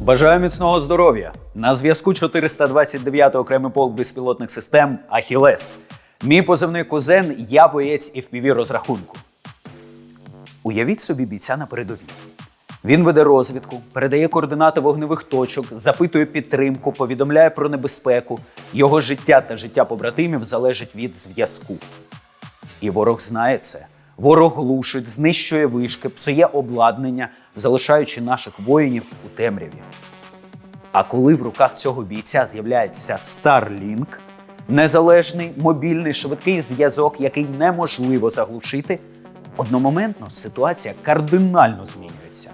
Бажаю міцного здоров'я! На зв'язку 429-й окремий полк безпілотних систем Ахілес. Мій позивний кузен, я боєць FPV розрахунку. Уявіть собі бійця на передовій. Він веде розвідку, передає координати вогневих точок, запитує підтримку, повідомляє про небезпеку. Його життя та життя побратимів залежить від зв'язку. І ворог знає це. Ворог глушить, знищує вишки, псує обладнання, залишаючи наших воїнів у темряві. А коли в руках цього бійця з'являється Starlink, незалежний мобільний швидкий зв'язок, який неможливо заглушити, одномоментно ситуація кардинально змінюється.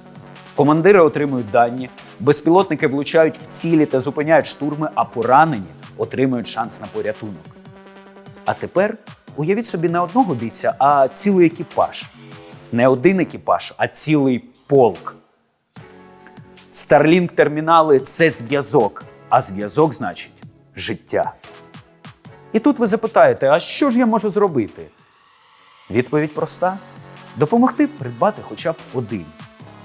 Командири отримують дані, безпілотники влучають в цілі та зупиняють штурми, а поранені отримують шанс на порятунок. А тепер уявіть собі не одного бійця, а цілий екіпаж. Не один екіпаж, а цілий полк. Starlink термінали це зв'язок, а зв'язок значить життя. І тут ви запитаєте: а що ж я можу зробити? Відповідь проста: допомогти придбати хоча б один.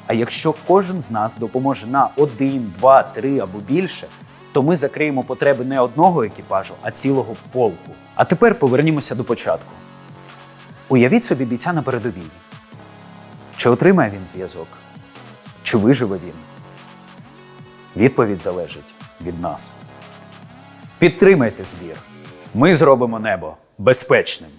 А якщо кожен з нас допоможе на один, два, три або більше, то ми закриємо потреби не одного екіпажу, а цілого полку. А тепер повернімося до початку. Уявіть собі бійця на передовій. Чи отримає він зв'язок? Чи виживе він? Відповідь залежить від нас. Підтримайте збір. Ми зробимо небо безпечним.